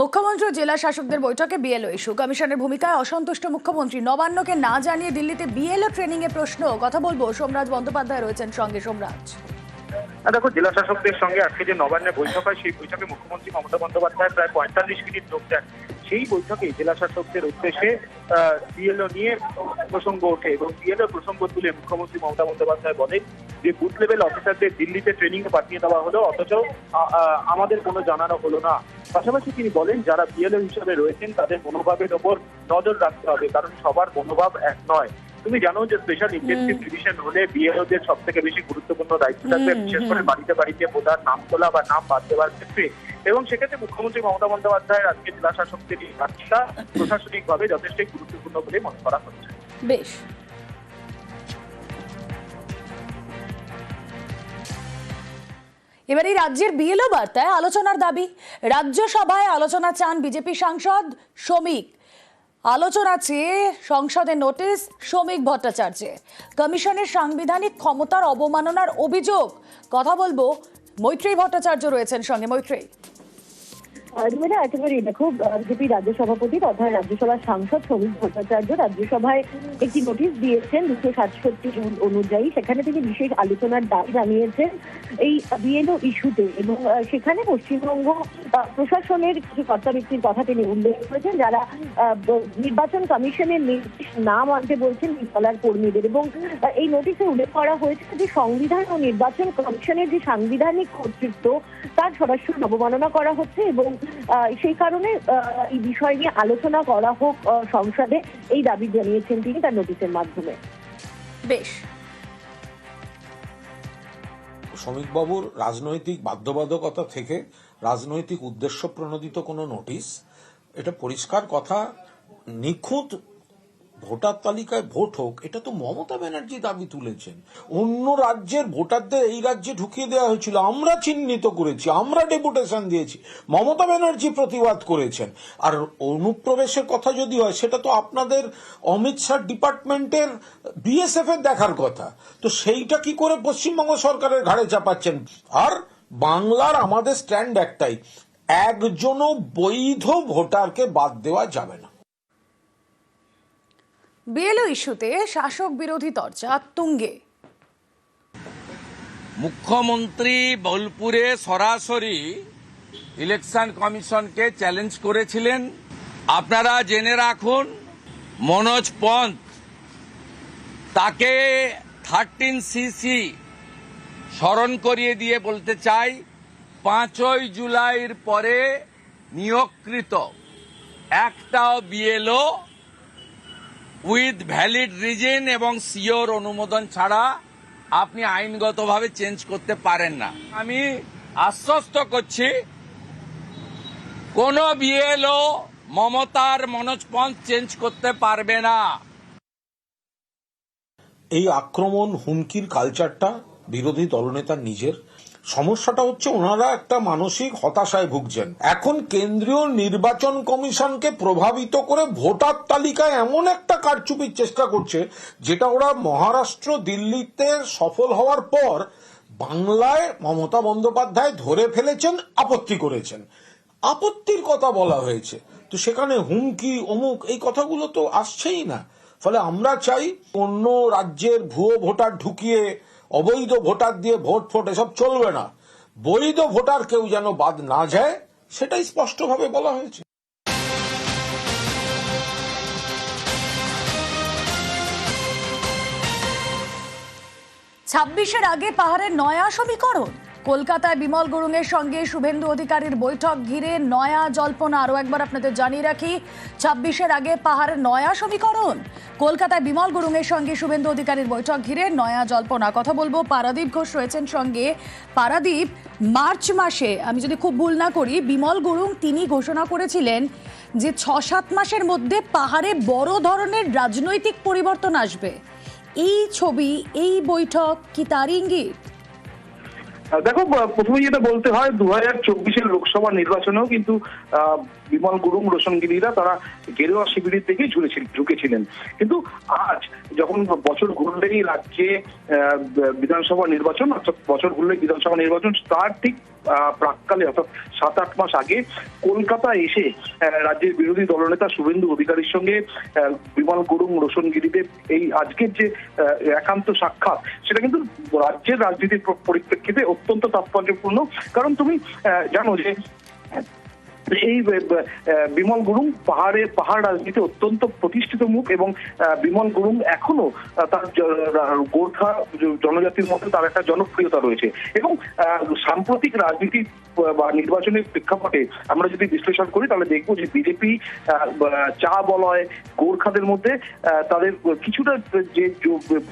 মুখ্যমন্ত্রী জেলা শাসকদের বৈঠকে বিএলও ইস্যু। কমিশনের ভূমিকায় অসন্তুষ্ট মুখ্যমন্ত্রী নবান্নকে না জানিয়ে দিল্লিতে বিএলও ট্রেনিং এ প্রশ্ন। কথা বলব, সোমরাজ বন্দ্যোপাধ্যায় রয়েছেন সঙ্গে। সোমরাজ। দেখো, জেলা শাসকদের সঙ্গে আজকে যে নবান্নে বৈঠক হয়, সেই বৈঠকে মুখ্যমন্ত্রী মমতা বন্দ্যোপাধ্যায় প্রায় পঁয়তাল্লিশ মিনিট যোগ দেন। সেই বৈঠকে জেলা শাসকদের উদ্দেশ্যে বিএলও নিয়ে প্রসঙ্গ ওঠে এবং বিএলও প্রসঙ্গ তুলে মুখ্যমন্ত্রী মমতা বন্দ্যোপাধ্যায় বলেন যে বুথ লেভেল অফিসারদের দিল্লিতে ট্রেনিং এ পাঠিয়ে দেওয়া হলো অথচ আমাদের কোনো জানানো হলো না। পাশাপাশি তিনি বলেন যারা বিএলও হিসেবে রয়েছেন তাদের মনোভাবের ওপর নজর রাখতে হবে কারণ সবার মনোভাব এক নয়। তুমি জানো যে স্পেশাল ইন্টেনসিভ ডিভিশন হলে বিএলওদের সব থেকে বেশি গুরুত্বপূর্ণ দায়িত্ব থাকবে বিশেষ করে বাড়িতে বাড়িতে ভোটার নাম তোলা বা নাম বাদ দেওয়ার ক্ষেত্রে। এবং সেক্ষেত্রে মুখ্যমন্ত্রী মমতা বন্দ্যোপাধ্যায়ের আজকে জেলা শাসকদের এই প্রশাসনিকভাবে যথেষ্টই গুরুত্বপূর্ণ বলে মনে করা হচ্ছে। বেশ। এবার এই রাজ্যের বিএলও বার্তায় আলোচনার দাবি, রাজ্যসভায় আলোচনা চান বিজেপি সাংসদ শ্রমিক। আলোচনা চেয়ে সংসদে নোটিশ, শ্রমিক ভট্টাচার্যে কমিশনের সাংবিধানিক ক্ষমতার অবমাননার অভিযোগ। কথা বলব মৈত্রী ভট্টাচার্য রয়েছেন সঙ্গে মৈত্রী রিমেনা একেবারেই দেখো বিজেপি রাজ্য সভাপতি তথা রাজ্যসভার সাংসদ সমীর ভট্টাচার্য রাজ্যসভায় একটি নোটিশ দিয়েছেন দুশো সাতষট্টি অনুযায়ী। সেখানে তিনি বিশেষ আলোচনার দাবি জানিয়েছেন এই বিএলও ইস্যুতে এবং সেখানে পশ্চিমবঙ্গ প্রশাসনের কিছু কর্তাব্যক্তির কথা তিনি উল্লেখ করেছেন, যারা নির্বাচন কমিশনের নির্দেশ না মানতে বলছেন দলার কর্মীদের এবং এই নোটিশে উল্লেখ করা হয়েছে যে সংবিধান ও নির্বাচন কমিশনের যে সাংবিধানিক কর্তৃত্ব, তার সরাসরি অবমাননা করা হচ্ছে এবং সেই কারণে এই বিষয় নিয়ে আলোচনা করা হোক সংসদে, এই দাবি জানিয়েছেন তিনি তার নোটিশের মাধ্যমে। বেশ। শ্রমিকবাবুর রাজনৈতিক বাধ্যবাধকতা থেকে রাজনৈতিক উদ্দেশ্য প্রণোদিত কোনো নোটিশ? এটা পরিষ্কার কথা নিখুঁত ভোটার তালিকায় ভোট হোক, এটা তো মমতা ব্যানার্জি দাবি তুলেছেন। অন্য রাজ্যের ভোটারদের এই রাজ্যে ঢুকিয়ে দেওয়া হয়েছিল। আমরা চিহ্নিত করেছি, আমরা ডেপুটেশন দিয়েছি। মমতা ব্যানার্জি প্রতিবাদ করেছেন। আর অনুপ্রবেশের কথা যদি হয়, সেটা তো আপনাদের অমিত শাহ ডিপার্টমেন্টের বিএসএফ এর দেখার কথা। তো সেইটা কি করে পশ্চিমবঙ্গ সরকারের ঘাড়ে চাপাচ্ছেন? আর বাংলার আমাদের স্ট্যান্ড একটাই, একজনও বৈধ ভোটারকে বাদ দেওয়া যাবে না। বিএলও ইস্যুতে শাসক বিরোধী তর্চা তুঙ্গে। মুখ্যমন্ত্রী বোলপুরে সরাসরি ইলেকশন কমিশনকে চ্যালেঞ্জ করেছিলেন। আপনারা জেনে রাখুন, মনোজ পন্থ তাকে থার্টিন সিসি স্মরণ করিয়ে দিয়ে বলতে চাই, পাঁচই জুলাইয়ের পরে নিয়োগকৃত একটাও বিএলও উইথ ভ্যালিড রিজন এবং সিওর অনুমোদন ছাড়া আপনি আইনগতভাবে চেঞ্জ করতে পারেন না। আমি আশ্বস্ত করছি, কোন বিএলও মমতার মনোজ পন্থ চেঞ্জ করতে পারবে না। এই আক্রমণ হুমকির কালচারটা বিরোধী দলনেতার নিজের সমস্যাটা হচ্ছে ওনারা একটা মানসিক হতাশায় ভুগছেন। এখন কেন্দ্রীয় নির্বাচন কমিশনকে প্রভাবিত করে ভোটার তালিকায় এমন একটা কারচুপির চেষ্টা করছে, যেটা ওরা মহারাষ্ট্র, দিল্লিতে সফল হওয়ার পর বাংলায় মমতা বন্দ্যোপাধ্যায় ধরে ফেলেছেন, আপত্তি করেছেন। আপত্তির কথা বলা হয়েছে। তো সেখানে হুমকি, অমুক, এই কথাগুলো তো আসছেই না। ফলে আমরা চাই অন্য রাজ্যের ভুয়ো ভোটার ঢুকিয়ে অবৈধ ভোটার দিয়ে ভোট ফোট এসব চলবে না। বৈধ ভোটার কেউ যেন বাদ না যায়, সেটাই স্পষ্টভাবে বলা হয়েছে। ছাব্বিশের আগে পাহাড়ের নয়া সমীকরণ কলকাতায় বিমল গুরুংয়ের সঙ্গে শুভেন্দু অধিকারীর বৈঠক ঘিরে নয়া জল্পনা। আরও একবার আপনাদের জানিয়ে রাখি, ছাব্বিশের আগে পাহাড়ের নয়া সমীকরণ। কলকাতায় বিমল গুরুংয়ের সঙ্গে শুভেন্দু অধিকারীর বৈঠক ঘিরে নয়া জল্পনা। কথা বলব, পারাদীপ ঘোষ রয়েছেন সঙ্গে। পারাদীপ, মার্চ মাসে, আমি যদি খুব ভুল না করি, বিমল গুরুং তিনি ঘোষণা করেছিলেন যে ছ সাত মাসের মধ্যে পাহাড়ে বড় ধরনের রাজনৈতিক পরিবর্তন আসবে। এই ছবি, এই বৈঠক কি তার ইঙ্গিত? দেখো প্রথমে যেটা বলতে হয় দু হাজার চব্বিশের লোকসভা নির্বাচনেও কিন্তু বিমল গুরুং রোশনগিরিরা তারা গেরুয়া শিবিরের দিকেই ঝুলেছিল, ঝুঁকেছিলেন। কিন্তু আজ যখন বছর ঘুরলেই রাজ্যে বিধানসভা নির্বাচন, অর্থাৎ বছর ঘুরলেই বিধানসভা নির্বাচন, তার ঠিক প্রাককালে, অর্থাৎ সাত আট মাস আগে কলকাতা এসে রাজ্যের বিরোধী দলনেতা শুভেন্দু অধিকারীর সঙ্গে বিমল গুরুং রোশন গিরিদেব এই আজকের যে একান্ত সাক্ষাৎ, সেটা কিন্তু রাজ্যের রাজনীতির পরিপ্রেক্ষিতে অত্যন্ত তাৎপর্যপূর্ণ। কারণ তুমি জানো যে এই বিমল গুরুং পাহাড়ে পাহাড় রাজনীতি অত্যন্ত প্রতিষ্ঠিত মুখ এবং বিমল গুরুং এখনও তার গোর্খা জনজাতির মধ্যে তার একটা জনপ্রিয়তা রয়েছে। এবং সাম্প্রতিক রাজনীতি বা নির্বাচনের প্রেক্ষাপটে আমরা যদি বিশ্লেষণ করি তাহলে দেখব যে বিজেপি চা বলয় গোর্খাদের মধ্যে আহ, তাদের কিছুটা যে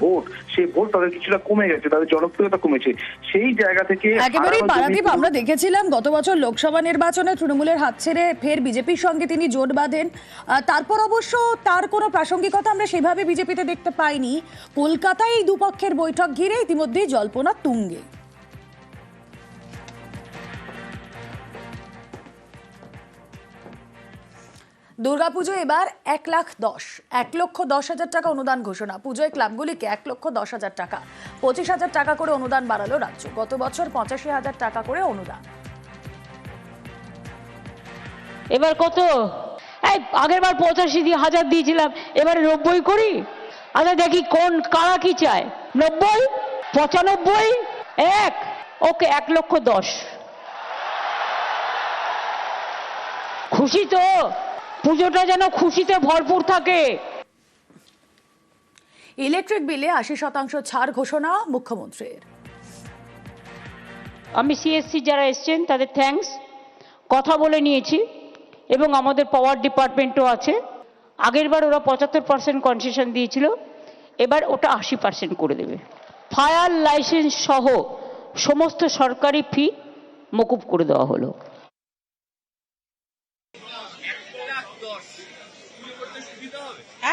ভোট সেই ভোট তাদের কিছুটা কমে গেছে তাদের জনপ্রিয়তা কমেছে। সেই জায়গা থেকে একেবারেই আমরা দেখেছিলাম গত বছর লোকসভা নির্বাচনে তৃণমূলের হাত ছেড়ে ফের বিজেপির সঙ্গে তিনি জোট বাঁধেন। তারপর অবশ্য তার কোনো প্রাসঙ্গিকতা আমরা সেভাবে বিজেপিতে দেখতে পাইনি। কলকাতায় এই দুপক্ষের বৈঠক ঘিরে ইতিমধ্যেই জল্পনা তুঙ্গে। দুর্গাপুজো এবার এক লাখ দশ। এক লক্ষ দশ হাজার টাকা অনুদান ঘোষণা। পুজোয় ক্লাবগুলিকে এক লক্ষ দশ হাজার টাকা। পঁচিশ হাজার টাকা করে অনুদান বাড়ালো রাজ্য। গত বছর পঁচাশি হাজার টাকা করে অনুদান। এবার কত? এই আগের বার পঁচাশি দিয়ে হাজার দিয়েছিলাম এবারে নব্বই করি। আচ্ছা দেখি কোন কারা কি চায়? নব্বই? পঁচানব্বই? এক? ওকে এক লক্ষ দশ। খুশি তো? পুজোটা যেন খুশিতে ভরপুর থাকে। ইলেকট্রিক বিলে আশি শতাংশ ছাড় ঘোষণা মুখ্যমন্ত্রীর। আমি সিএসসি যারা এসছেন তাদের থ্যাঙ্কস কথা বলে নিয়েছি। এবং আমাদের পাওয়ার ডিপার্টমেন্টও আছে। আগেরবার ওরা পঁচাত্তর পার্সেন্ট কনসেশন দিয়েছিল, এবার ওটা আশি পার্সেন্ট করে দেবে। ফায়ার লাইসেন্স সহ সমস্ত সরকারি ফি মকুব করে দেওয়া হলো।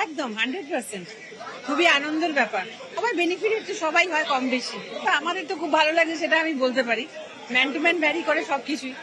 একদম হান্ড্রেড পার্সেন্ট খুবই আনন্দের ব্যাপার। সবাই বেনিফিট হচ্ছে সবাই হয় কম বেশি। আমাদের তো খুব ভালো লাগে, সেটা আমি বলতে পারি। ম্যান টু ম্যান ভ্যারি করে সবকিছুই।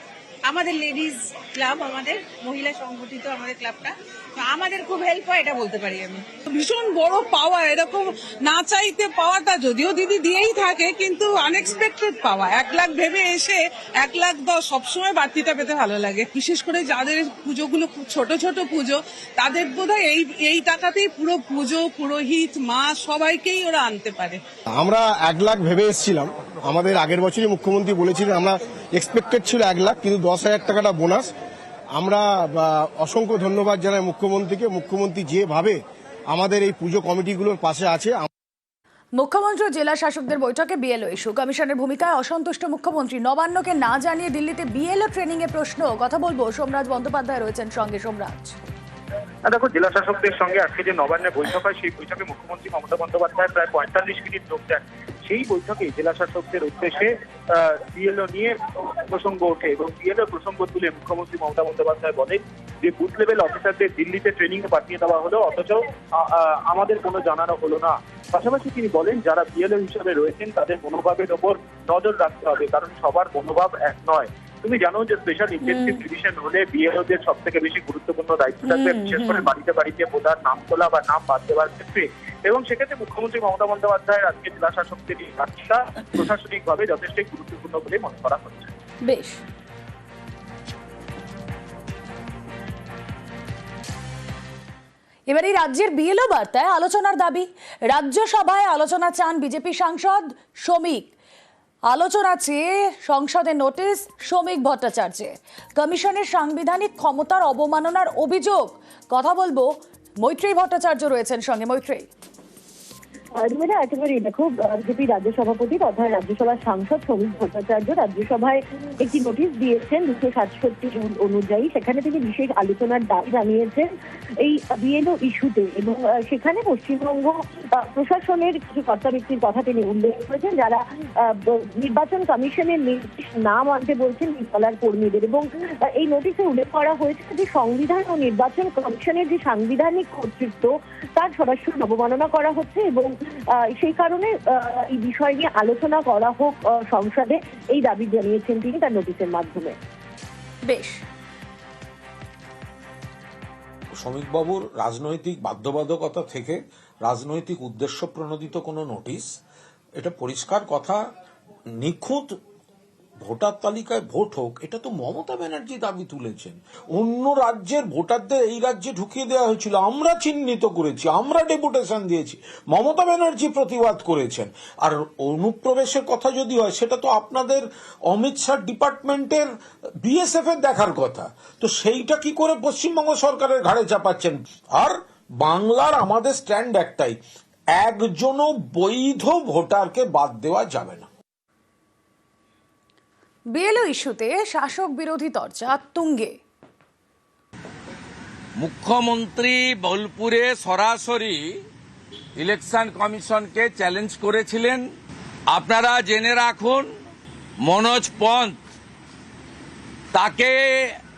আমাদের লেডিজ ক্লাব আমাদের মহিলা সংগঠিত আমাদের ক্লাবটা তো আমাদের খুব হেল্প হয়, এটা বলতে পারি আমি। ভীষণ বড় পাওয়া, এরকম না চাইতে পাওয়াটা যদিও দিদি দিয়েই থাকে, কিন্তু আনএক্সপেক্টেড পাওয়া। এক লাখ ভেবে এসে, এক লাখ দশ সবসময় বাড়তিটা পেতে ভালো লাগে। বিশেষ করে যাদের পুজোগুলো খুব ছোট ছোট পুজো, তাদের বোধহয় এই এই টাকাতেই পুরো পুজো, পুরোহিত, মা সবাইকেই ওরা আনতে পারে। আমরা এক লাখ ভেবে এসেছিলাম। আমাদের আগের বছরই মুখ্যমন্ত্রী বলেছিলেন, আমরা এক্সপেক্টেড ছিল এক লাখ কিন্তু দশ হাজার টাকাটা বোনাস আমরা অসংখ্য ধন্যবাদ জানাই মুখ্যমন্ত্রীকে। মুখ্যমন্ত্রী যেভাবে আমাদের এই পুজো কমিটিগুলোর পাশে আছে মুখ্যমন্ত্রী জেলা শাসকদের বৈঠকে বিএলও ইস্যু। কমিশনের ভূমিকায় অসন্তুষ্ট মুখ্যমন্ত্রী নবান্নকে না জানিয়ে দিল্লিতে বিএলও ট্রেনিং এ প্রশ্ন। কথা বলব সোমরাজ বন্দ্যোপাধ্যায় রয়েছেন সঙ্গে। সোমরাজ। দেখো জেলা শাসকদের সঙ্গে আজকে যে নবান্নে বৈঠক হয় সেই বৈঠকে মুখ্যমন্ত্রী মমতা বন্দ্যোপাধ্যায় প্রায় পঁয়তাল্লিশ মিনিট যোগ দেন। সেই বৈঠকে জেলা শাসকদের উদ্দেশ্যে বিএলও নিয়ে প্রসঙ্গ ওঠে এবং বিএলও প্রসঙ্গ তুলে মুখ্যমন্ত্রী মমতা বন্দ্যোপাধ্যায় বলেন যে বুথ লেভেল অফিসারদের দিল্লিতে ট্রেনিং পাঠিয়ে দেওয়া হলো, অথচ আমাদের কোনো জানানো হলো না। পাশাপাশি তিনি বলেন, যারা বিএলও হিসাবে রয়েছেন, তাদের মনোভাবের ওপর নজর রাখতে হবে, কারণ সবার মনোভাব এক নয়। তুমি জানো যে স্পেশাল ইন্টেন্সিভ ডিভিশন হলে বিএলওদের সব থেকে বেশি গুরুত্বপূর্ণ দায়িত্ব থাকবে বিশেষ করে বাড়িতে বাড়িতে বোধার নাম তোলা বা নাম বাদ দেওয়ার ক্ষেত্রে। এবং সেক্ষেত্রে মুখ্যমন্ত্রী মমতা বন্দ্যোপাধ্যায় আজকে জেলা শাসকদের এই কাজটা প্রশাসনিকভাবে যথেষ্ট গুরুত্বপূর্ণ বলে মনে করা হচ্ছে। বেশ। এবার এই রাজ্যের বিএলও বার্তায় আলোচনার দাবি রাজ্যসভায় আলোচনা চান বিজেপি সাংসদ শ্রমিক। আলোচনা চেয়ে সংসদে নোটিশ শ্রমিক ভট্টাচার্যের কমিশনের সাংবিধানিক ক্ষমতার অবমাননার অভিযোগ। কথা বলব মৈত্রী ভট্টাচার্য রয়েছেন সঙ্গে মৈত্রী রুমেরা একেবারেই দেখো বিজেপি রাজ্য সভাপতি তথা রাজ্যসভার সাংসদ শ্রমিক ভট্টাচার্য রাজ্যসভায় একটি নোটিশ দিয়েছেন দুশো সাতষট্টি অনুযায়ী। সেখানে তিনি বিশেষ আলোচনার দাবি জানিয়েছেন এই বিএলও ইস্যুতে এবং সেখানে পশ্চিমবঙ্গ প্রশাসনের কিছু কর্তা ব্যক্তির কথা তিনি উল্লেখ করেছেন, যারা নির্বাচন কমিশনের নির্দেশ না মানতে বলছেন বিদ্যালয়ের কর্মীদের এবং এই নোটিশে উল্লেখ করা হয়েছে যে সংবিধান ও নির্বাচন কমিশনের যে সাংবিধানিক কর্তৃত্ব, তার সরাসরি অবমাননা করা হচ্ছে এবং সেই কারণে আহ, এই বিষয় নিয়ে আলোচনা করা হোক সংসদে এই দাবি জানিয়েছেন তিনি তার নোটিশের মাধ্যমে। বেশ। শ্রমিকবাবুর রাজনৈতিক বাধ্যবাধকতা থেকে রাজনৈতিক উদ্দেশ্য প্রণোদিত কোনো নোটিশ? এটা পরিষ্কার কথা নিখুঁত ভোটার তালিকায় ভোট হোক, এটা তো মমতা ব্যানার্জি দাবি তুলেছেন। অন্য রাজ্যের ভোটারদের এই রাজ্যে ঢুকিয়ে দেওয়া হয়েছিল। আমরা চিহ্নিত করেছি, আমরা ডেপুটেশন দিয়েছি, মমতা ব্যানার্জি প্রতিবাদ করেছেন। আর অনুপ্রবেশের কথা যদি হয়, সেটা তো আপনাদের অমিত শাহ ডিপার্টমেন্টের বিএসএফ এর দেখার কথা। তো সেইটা কি করে পশ্চিমবঙ্গ সরকারের ঘাড়ে চাপাচ্ছেন? আর বাংলার আমাদের স্ট্যান্ড একটাই, একজনও বৈধ ভোটারকে বাদ দেওয়া যাবে না। বিএলও ইস্যুতে শাসক বিরোধী তর্জা তুঙ্গে। মুখ্যমন্ত্রী বোলপুরে সরাসরি ইলেকশন কমিশনকে চ্যালেঞ্জ করেছিলেন। আপনারা জেনে রাখুন, মনোজ পন্থ তাকে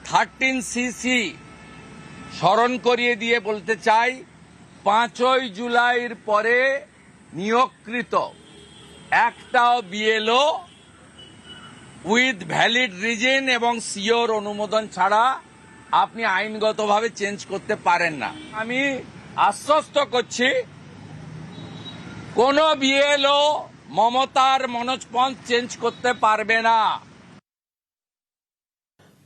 থার্টিন সিসি স্মরণ করিয়ে দিয়ে বলতে চাই, পাঁচই জুলাইয়ের পরে নিয়োগকৃত একটাও বিএলও উইথ ভ্যালিড রিজন এবং সিওর অনুমোদন ছাড়া আপনি আইনগতভাবে চেঞ্জ করতে পারেন না। আমি আশ্বস্ত করছি, কোন বিএলও মমতার মনোজ পন্থ চেঞ্জ করতে পারবে না।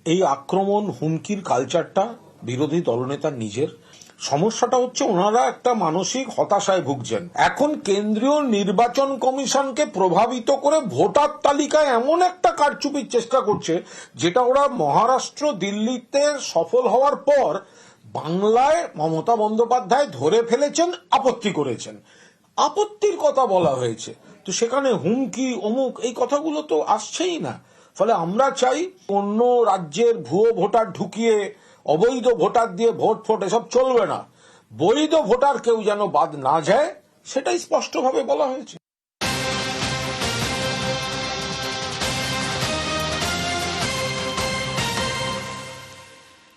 এই আক্রমণ হুমকির কালচারটা বিরোধী দলনেতার নিজের সমস্যাটা হচ্ছে ওনারা একটা মানসিক হতাশায় ভুগছেন। এখন কেন্দ্রীয় নির্বাচন কমিশনকে প্রভাবিত করে ভোটার তালিকায় এমন একটা কারচুপির চেষ্টা করছে, যেটা ওরা মহারাষ্ট্র, দিল্লিতে সফল হওয়ার পর বাংলায় মমতা বন্দ্যোপাধ্যায় ধরে ফেলেছেন, আপত্তি করেছেন। আপত্তির কথা বলা হয়েছে। তো সেখানে হুমকি, অমুক, এই কথাগুলো তো আসছেই না। ফলে আমরা চাই অন্য রাজ্যের ভুয়ো ভোটার ঢুকিয়ে অবৈধ ভোটার দিয়ে ভোট ফোট এসব চলবে না। বৈধ ভোটার কেউ যেন বাদ না যায়, সেটাই স্পষ্টভাবে বলা হয়েছে।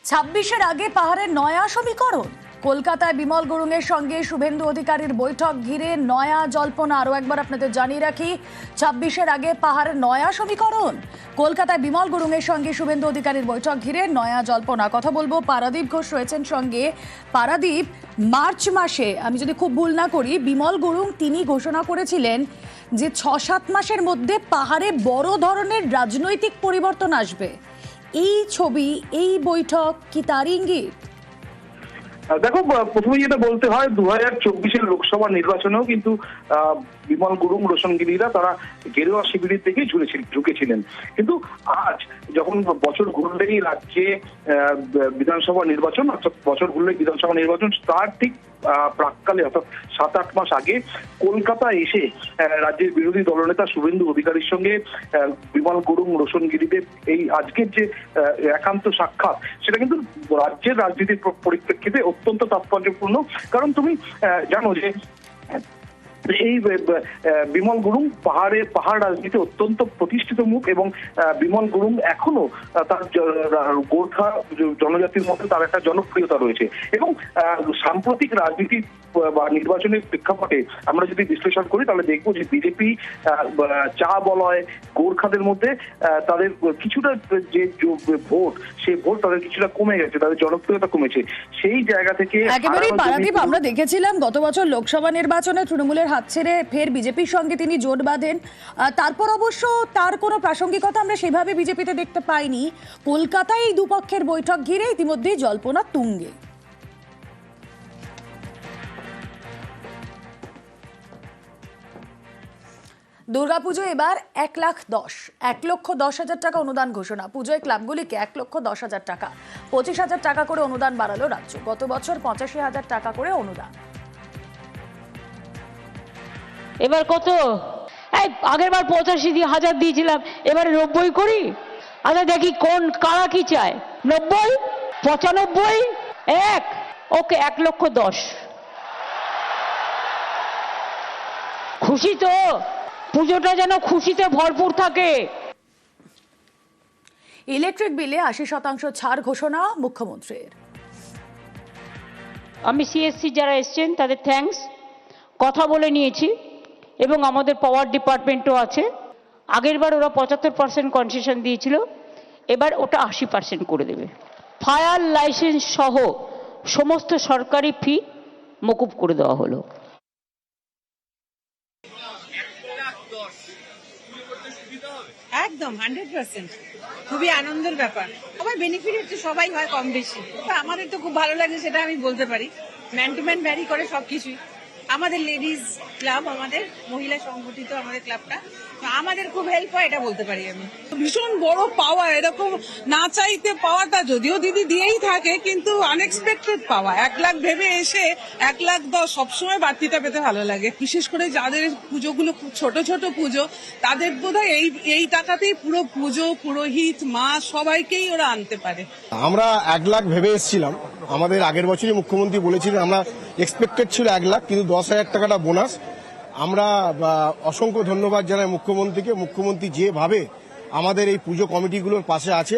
ছাব্বিশের আগে পাহাড়ের নয়া সমীকরণ কলকাতায় বিমল গুরুংয়ের সঙ্গে শুভেন্দু অধিকারীর বৈঠক ঘিরে নয়া জল্পনা। আরও একবার আপনাদের জানিয়ে রাখি, ছাব্বিশের আগে পাহাড়ের নয়া সমীকরণ। কলকাতায় বিমল গুরুংয়ের সঙ্গে শুভেন্দু অধিকারীর বৈঠক ঘিরে নয়া জল্পনা। কথা বলব, পারাদীপ ঘোষ রয়েছেন সঙ্গে। পারাদীপ, মার্চ মাসে, আমি যদি খুব ভুল না করি, বিমল গুরুং তিনি ঘোষণা করেছিলেন যে ছ সাত মাসের মধ্যে পাহাড়ে বড় ধরনের রাজনৈতিক পরিবর্তন আসবে। এই ছবি, এই বৈঠক কি তার ইঙ্গিত? দেখো প্রথমে যেটা বলতে হয় দু হাজার চব্বিশের লোকসভা নির্বাচনেও কিন্তু বিমল গুরুং, রোশনগিরিরা তারা গেরুয়া শিবিরের দিকেই ঝুলেছিল ঝুঁকেছিলেন। কিন্তু আজ যখন বছর ঘুরলেই রাজ্যে বিধানসভা নির্বাচন, অর্থাৎ বছর ঘুরলেই বিধানসভা নির্বাচন, তার ঠিক প্রাককালে অর্থাৎ সাত, আট মাস আগে কলকাতা এসে রাজ্যের বিরোধী দলনেতা শুভেন্দু অধিকারীর সঙ্গে বিমল গুরুং রোশনগিরিতে এই আজকের যে একান্ত সাক্ষাৎ, সেটা কিন্তু রাজ্যের রাজনীতির পরিপ্রেক্ষিতে অত্যন্ত তাৎপর্যপূর্ণ। কারণ তুমি জানো যে এই বিমল গুরুং পাহাড়ে পাহাড় রাজনীতি অত্যন্ত প্রতিষ্ঠিত মুখ এবং বিমল গুরুং এখনও তার গোর্খা জনজাতির মধ্যে তার একটা জনপ্রিয়তা রয়েছে। এবং সাম্প্রতিক রাজনীতি বা নির্বাচনের প্রেক্ষাপটে আমরা যদি বিশ্লেষণ করি তাহলে দেখব যে বিজেপি চা বলয় গোর্খাদের মধ্যে তাদের কিছুটা যে ভোট সেই ভোট তাদের কিছুটা কমে গেছে তাদের জনপ্রিয়তা কমেছে। সেই জায়গা থেকে একেবারেই পারাদীপ আমরা দেখেছিলাম গত বছর লোকসভা নির্বাচনে তৃণমূলের হাত ছেড়ে ফের বিজেপির সঙ্গে তিনি জোট বাঁধেন। তারপর অবশ্য তার কোনো প্রাসঙ্গিকতা আমরা সেভাবে বিজেপিতে দেখতে পাইনি। কলকাতায় এই দুপক্ষের বৈঠক ঘিরে ইতিমধ্যেই জল্পনা তুঙ্গে। দুর্গাপুজো এবার এক লাখ দশ। এক লক্ষ দশ হাজার টাকা অনুদান ঘোষণা। পুজোয় ক্লাবগুলিকে এক লক্ষ দশ হাজার টাকা, পঁচিশ হাজার টাকা করে অনুদান বাড়ালো রাজ্য। গত বছর পঁচাশি হাজার টাকা করে অনুদান। এবার কত? এই, আগের বার পঁচাশি হাজার দিয়েছিলাম। এবারে নব্বই করি? আচ্ছা দেখি কোন, কারা কি চায়? নব্বই? পঁচানব্বই? এক? ওকে, এক লক্ষ দশ। খুশি তো? পুজোটা যেন খুশিতে ভরপুর থাকে। ইলেকট্রিক বিলে আশি শতাংশ ছাড় ঘোষণা মুখ্যমন্ত্রীর। আমি সিএসসি যারা এসছেন তাদের থ্যাঙ্কস কথা বলে নিয়েছি এবং আমাদের পাওয়ার ডিপার্টমেন্টও আছে। আগেরবার ওরা পঁচাত্তর পার্সেন্ট কনসেশন দিয়েছিল এবার ওটা আশি পার্সেন্ট করে দেবে। ফায়ার লাইসেন্স সহ সমস্ত সরকারি ফি মকুব করে দেওয়া হলো। একদম হান্ড্রেড পার্সেন্ট খুবই আনন্দের ব্যাপার। আমার বেনিফিট হচ্ছে সবাই হয় কম বেশি। তো আমাদের তো খুব ভালো লাগে, সেটা আমি বলতে পারি। ম্যান টু ম্যান ভ্যারি করে সবকিছুই। আমাদের লেডিস ক্লাব আমাদের মহিলা সংগঠিত আমাদের ক্লাবটা আমাদের খুব হেল্প হয়, এটা বলতে পারি আমি। ভীষণ বড় পাওয়া এরকম না চাইতে পাওয়াটা যদিও দিদি দিয়েই থাকে, কিন্তু আনএক্সপেক্টেড পাওয়া এক লাখ ভেবে এসে, এক লাখ দশ সবসময় বাড়তিটা পেতে ভালো লাগে। বিশেষ করে যাদের পুজোগুলো খুব ছোট ছোট পুজো, তাদের বোধহয় এই এই টাকাতেই পুরো পুজো, পুরোহিত, মা সবাইকেই ওরা আনতে পারে। আমরা এক লাখ ভেবে এসেছিলাম। আমাদের আগের বছরই মুখ্যমন্ত্রী বলেছিলেন, আমরা এক্সপেক্টেড ছিল এক লাখ, কিন্তু দশ হাজার টাকাটা বোনাস। আমরা অসংখ্য ধন্যবাদ জানাই মুখ্যমন্ত্রীকে। মুখ্যমন্ত্রী যেভাবে আমাদের এই পুজো কমিটিগুলোর পাশে আছে